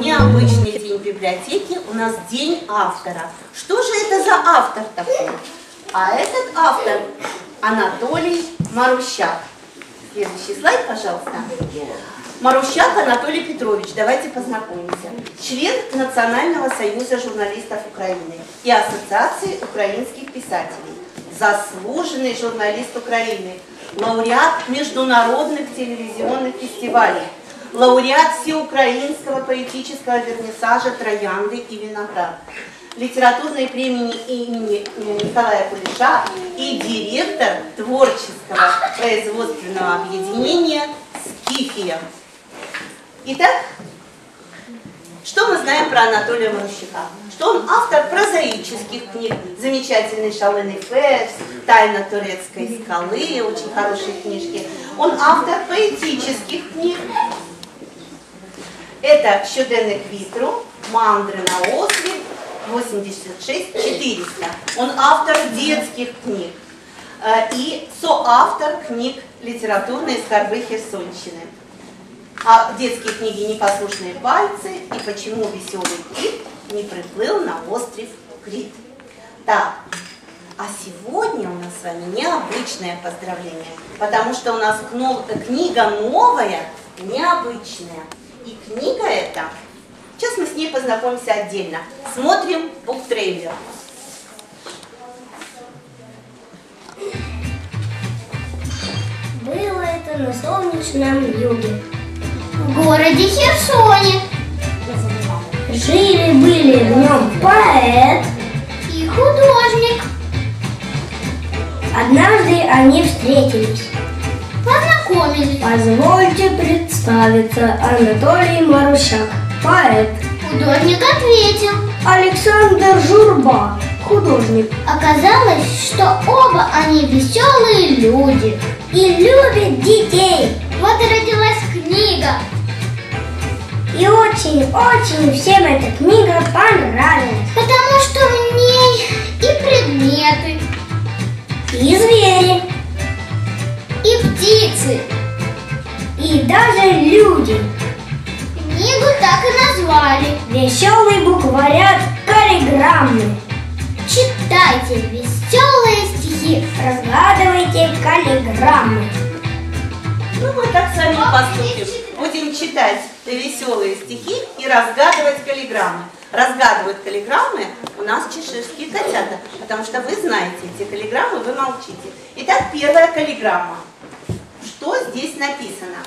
Необычный день библиотеки, у нас день автора. Что же это за автор такой? А этот автор Анатолий Марущак. Следующий слайд, пожалуйста. Марущак Анатолий Петрович, давайте познакомимся. Член Национального союза журналистов Украины и Ассоциации украинских писателей. Заслуженный журналист Украины, лауреат международных телевизионных фестивалей, лауреат всеукраинского поэтического вернисажа «Троянды и виноград», литературной премии имени э, Николая Кулеша и директор творческого производственного объединения «Скифия». Итак, что мы знаем про Анатолия Марущака? Что он автор прозаических книг, замечательный «Шалыный Ферзь», «Тайна турецкой скалы», очень хорошие книжки. Он автор поэтических книг. Это «Щоденник вітру», «Мандры на острове», 86-400. Он автор детских книг э, и соавтор книг «Литературные скорбы Херсонщины». А детские книги «Непослушные пальцы» и «Почему веселый кит не приплыл на остров Крит». Так, а сегодня у нас с вами необычное поздравление, потому что у нас книга новая, необычная. И книга эта, сейчас мы с ней познакомимся отдельно. Смотрим буктрейлер. Было это на солнечном юге. В городе Херсоне. Жили-были в нем поэт. И художник. Однажды они встретились. Познакомились. Позвольте представиться, Анатолий Марущак, поэт. Художник ответил. Александр Журба, художник. Оказалось, что оба они веселые люди. И любит детей. Вот и родилась книга. И очень-очень всем эта книга понравилась. Потому что в ней и предметы, И звери, и птицы. и даже люди. Книгу так и назвали. Веселый букварят каллиграммы. Читайте веселые стихи. Разгадывайте каллиграммы. Ну, мы так с вами поступим. Будем читать веселые стихи и разгадывать каллиграммы. Разгадывают каллиграммы у нас чеширские котята, потому что вы знаете эти каллиграммы, вы молчите. Итак, первая каллиграмма. Что здесь написано?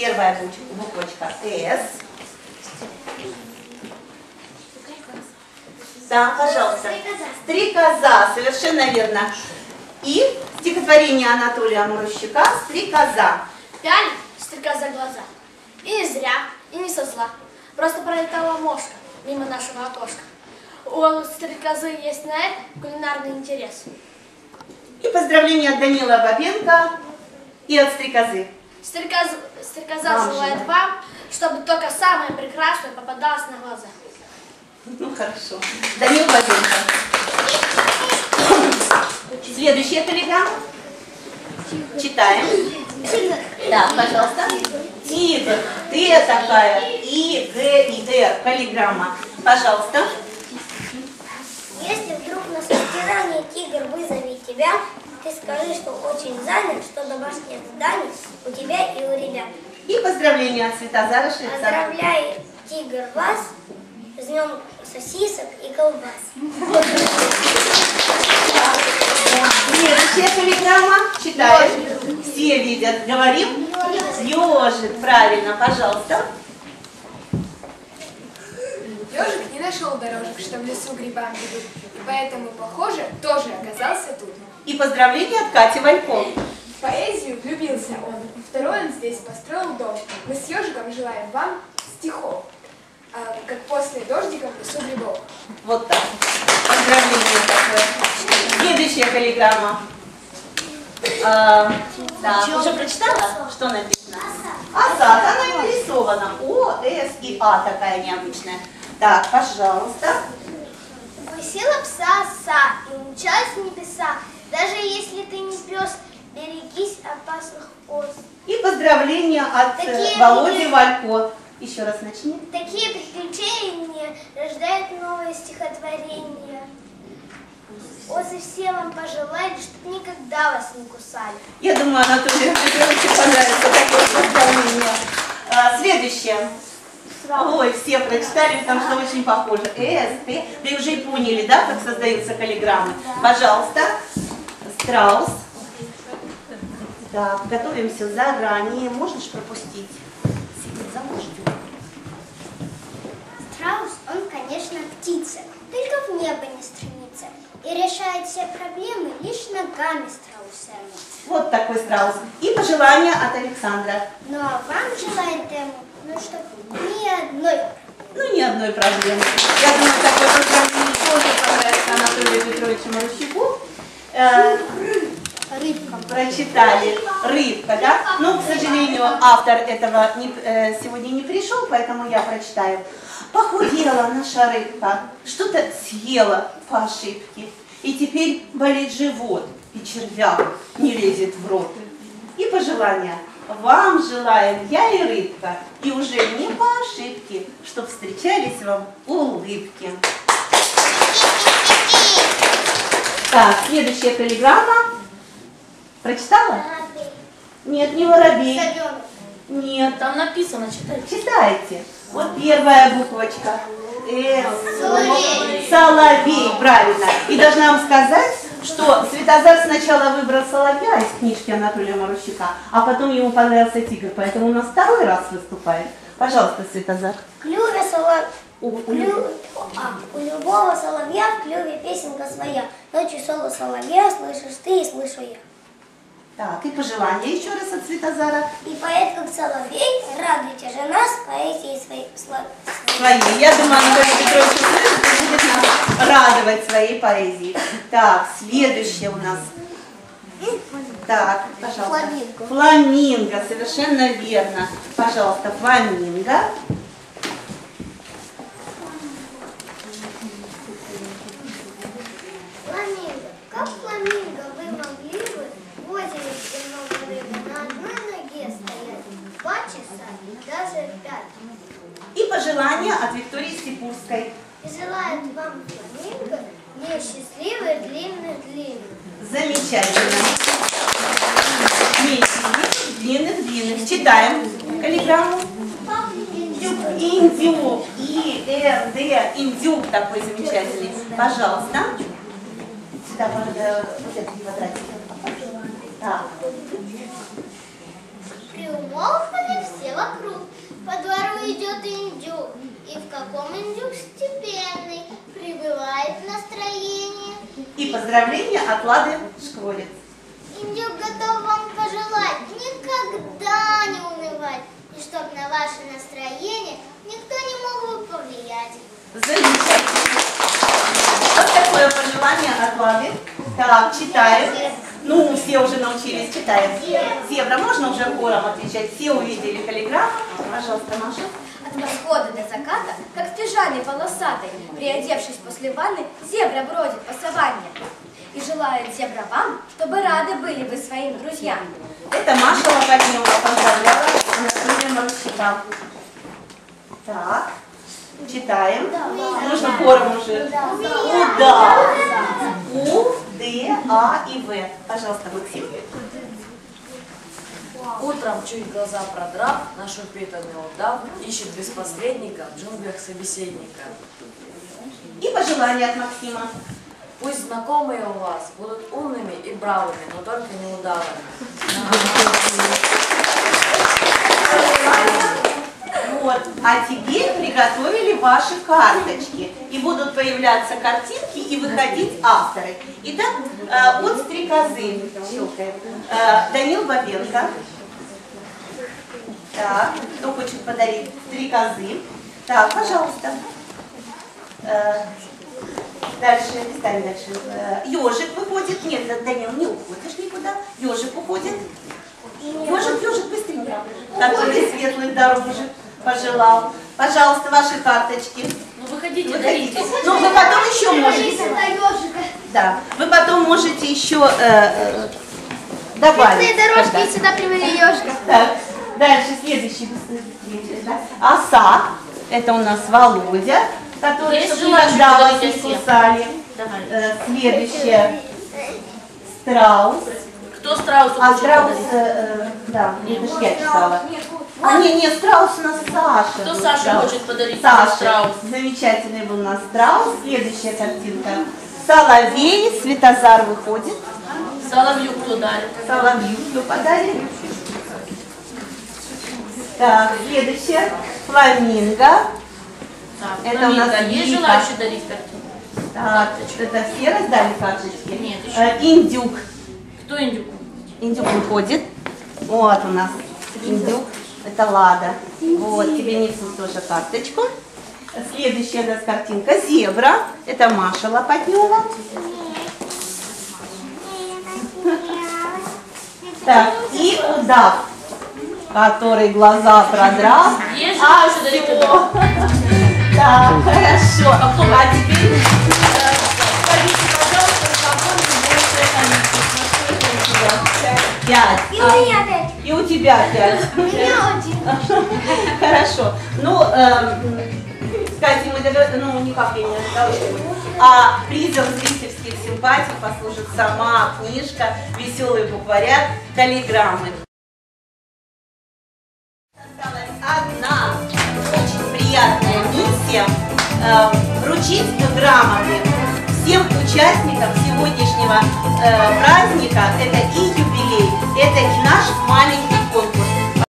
Первая буквочка «С». Да, пожалуйста. Стрекоза, совершенно верно. И стихотворение Анатолия Морощука «Стрекоза». Пяль стрекоза глаза. И не зря, и не со зла. Просто пролетала мошка мимо нашего окошка. У стрекозы есть на это кулинарный интерес. И поздравление от Данила Бабенко и от стрекозы. Стрекоз- стрекоза Вам же, желает да? вам, чтобы только самое прекрасное попадалось на глаза. Ну хорошо. Данил Бабенко. Следующая каллиграмма. Читаем. Да, пожалуйста. Тигр. Т такая. И, Г и Р. Каллиграмма. Пожалуйста. Если вдруг на сортировании тигр вызовет тебя, ты скажи, что очень занят, что домашнее задание у тебя и у ребят. И поздравление от Светозара Швейцара. Поздравляю, тигр, вас с днем сосисок и колбас. Следующая каллиграмма. Читаем. Все видят. Говорим. Ежик. Правильно, пожалуйста. Ежик не нашел дорожек, что в лесу грибам ведут, и поэтому, похоже, тоже оказался тут. И поздравление от Кати Валько. В поэзию влюбился он. Второй он здесь построил дом. Мы с ежиком желаем вам стихов, а, как после дождика в лесу грибов. Вот так. Поздравление такое. Следующая каллиграмма. А, так, уже прочитала, что написано? Осад, она и нарисована. О, С и А такая необычная. Так, пожалуйста. Высила пса оса и умчалась в небеса. Даже если ты не пес, берегись опасных ос. И поздравления от э, Такие Володи люди- Валько. Еще раз начни. Такие приключения рождают новые стихотворения. Осы все вам пожелали, чтобы никогда вас не кусали. Я думаю, Анатолию Петровичу понравится такое поздравление. А, следующее. Ой, все прочитали, потому что очень похоже. С, Т. Да и уже и поняли, да, как создаются каллиграммы. Пожалуйста, страус. Так, готовимся заранее. Можешь пропустить? Сидит за ждет. Страус, он, конечно, птица, только в небо не стремится и решает все проблемы лишь ногами страусами. Вот такой страус. И пожелание от Александра. Ну а вам желает ему, ну чтоб ни одной Ну, ни одной проблемы. Я думаю, такое поздравление тоже понравится Анатолию Петровичу Марущаку. Э, Прочитали рыбка, да? Но, к сожалению, автор этого не- э, сегодня не пришел, поэтому я прочитаю. Похудела наша рыбка, что-то съела по ошибке, и теперь болит живот, и червяк не лезет в рот. И пожелания. Вам желаем я и рыбка, и уже не по ошибке, чтоб встречались вам улыбки. Так, следующая каллиграмма. Прочитала? Нет, не воробей. Нет. Там написано, читай. Читайте. Вот первая буквочка. С. Соловей. Соловей, правильно. И должна вам сказать, что Светозар сначала выбрал соловья из книжки Анатолия Марущука, а потом ему понравился тигр, поэтому он у нас второй раз выступает. Пожалуйста, Светозар. клюве соловья. У- у- Клю- а, у любого соловья в клюве песенка своя. Ночью соло соловья слышишь ты и слышу я. Так, и пожелание еще раз от Светозара. И поэт, как соловей, радуйте же нас поэзией своей. Своей. Я думаю, Анатолий Петрович услышит и будет нас радовать своей поэзией. Так, следующее у нас. Так, пожалуйста. Фламинго. Фламинго, совершенно верно. Пожалуйста. Фламинго, как фламинго вы могли бы в озере где много рыбы на одной ноге стоять два часа, даже пять. И пожелание от Виктории Степурской. И желает вам фламинго не счастливый длинных-длинных. Замечательно. Меньше длинных, длинных. Читаем каллиграмму. Индюк. И, Р, Д. Индюк такой замечательный. Пожалуйста. Сюда, э, вот этот квадратик. Так. Приумолкали все вокруг. По двору идет индюк. И в каком индюк степенный прибывает настроение. И поздравления от Лады Шкворец. Индюк готов вам пожелать никогда не унывать. И чтоб на ваше настроение никто не мог бы повлиять. Замечательно. Вот такое пожелание от Лады. Так, читаем. Ну, все уже научились читать. Зебра, можно уже хором отвечать? Все увидели каллиграмму. Пожалуйста, Маша. От восхода до заката, как в пижаме полосатой, приодевшись после ванны, зебра бродит по саванне. И желает зебра вам, чтобы рады были вы своим друзьям. Это Маша Лопатнева поздравляла Анатолия Марущака. Так, читаем. Нужно хором уже. Удав. У, Д, А и В. Пожалуйста, Максим. Утром, чуть глаза продрав, наш упитанный удав ищет без посредника в джунглях собеседника. И пожелание от Максима. Пусть знакомые у вас будут умными и бравыми, но только не удавами. Вот. А теперь приготовили ваши карточки. И будут появляться картинки и выходить авторы. Итак, э, от стрекозы. Э, Данил Бабенко. Так, кто хочет подарить стрекозы? Так, пожалуйста. Э, Дальше, листаем дальше. Ежик выходит. Нет, Данил, не уходишь никуда. Ежик уходит. Ежик, ежик, быстренько. Который светлых дорожек пожелал. Пожалуйста, ваши карточки. Ну вы Выходите, дарите. Ну, вы потом еще можете. Да, вы потом можете еще э, э, добавить. когда. сюда привели ежика. Так, дальше следующий. Оса. Это у нас Володя, который Есть чтобы иногда вас не кусали. Давай. Э, следующее. Страус. Кто страусу А страус, э, э, да, это ж я читала. А, не, не, страус у нас Саша. Кто был, Саше да. хочет подарить Саша. страус? Замечательный был у нас страус. Следующая картинка. Соловей, Светозар выходит. Соловью кто дарит? Соловью кто подарит? Так, следующее. Фламинго. Так, Это у нас Фламинго. Есть Вика. желающие дарить картину? Так, это все раздали карточки? Нет, еще. Э, Индюк. Кто индюк? Индюк выходит. Вот у нас индюк. Это Лада. Вот, тебе несут тоже карточку. Следующая у нас картинка. Зебра. Это Маша Лопатнева. Так, и удав, который глаза продрал. А, удав? Так, хорошо. А А теперь э? Пять. И у меня опять. И у тебя пять. Хорошо. Ну, эм, кстати, мы ну никак я не разговариваю. А призом зрительских симпатий послужит сама книжка «Веселые букварят. Каллиграммы». Осталась одна очень приятная миссия э, вручить грамоты всем участникам сегодняшнего э, праздника. Это и юбилей, это наш маленький